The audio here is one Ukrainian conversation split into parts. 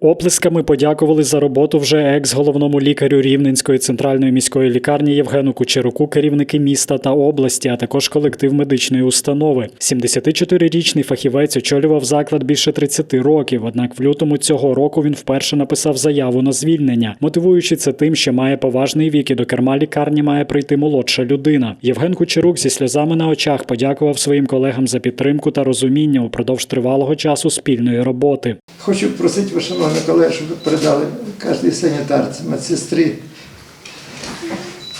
Оплесками подякували за роботу вже екс-головному лікарю Рівненської центральної міської лікарні Євгену Кучеруку, керівники міста та області, а також колектив медичної установи. 74-річний фахівець очолював заклад більше 30 років. Однак в лютому цього року він вперше написав заяву на звільнення, мотивуючи це тим, що має поважний вік і до керма лікарні має прийти молодша людина. Євген Кучерук зі сльозами на очах подякував своїм колегам за підтримку та розуміння упродовж тривалого часу спільної роботи. Хочу просити вас, щоб ви передали кожній санітарці, медсестрі.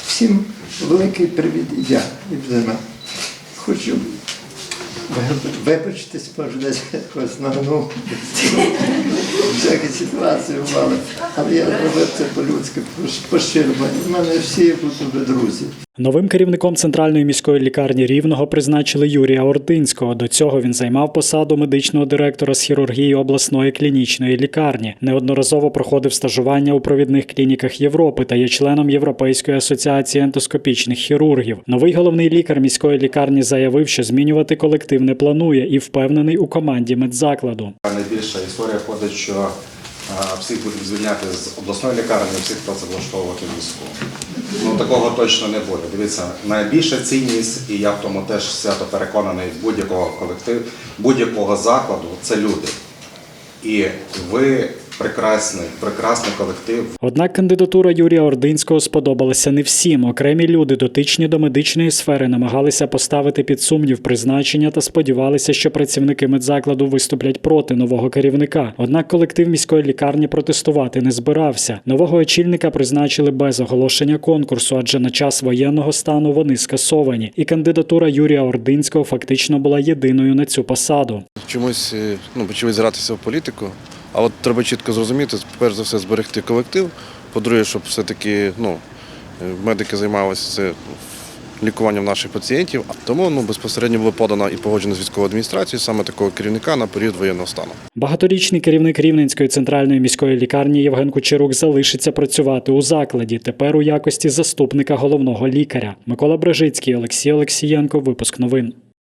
Всім великий привіт і від мене. Хочу вибачитись, десь якось нагнув. Всякі ситуації бували. Але я робив це по-людськи, поширено. У мене всі будуть друзі. Новим керівником центральної міської лікарні Рівного призначили Юрія Ординського. До цього він займав посаду медичного директора з хірургії обласної клінічної лікарні. Неодноразово проходив стажування у провідних клініках Європи та є членом Європейської асоціації ентоскопічних хірургів. Новий головний лікар міської лікарні заявив, що змінювати колектив не планує і впевнений у команді медзакладу. Найбільша історія ходить, що всіх будуть звільняти з обласної лікарні, всіх працевлаштовувати міську. Ну такого точно не буде. Дивіться, найбільша цінність, і я в тому теж свято переконаний будь-якого колективу, будь-якого закладу це люди. І ви прекрасний, прекрасний колектив. Однак кандидатура Юрія Ординського сподобалася не всім. Окремі люди, дотичні до медичної сфери, намагалися поставити під сумнів призначення та сподівалися, що працівники медзакладу виступлять проти нового керівника. Однак колектив міської лікарні протестувати не збирався. Нового очільника призначили без оголошення конкурсу, адже на час воєнного стану вони скасовані. І кандидатура Юрія Ординського фактично була єдиною на цю посаду. чомусь е, ну, почали зиратися в політику. А от треба чітко зрозуміти, перш за все, зберегти колектив. По-друге, щоб все-таки ну, е, медики займалися лікуванням наших пацієнтів. А тому ну, безпосередньо було подано і погоджено з військовою адміністрацією саме такого керівника на період воєнного стану. Багаторічний керівник Рівненської центральної міської лікарні Євген Кучерук залишиться працювати у закладі. Тепер у якості заступника головного лікаря. Микола Брежицький, Олексій Олексієнко. Випуск новин.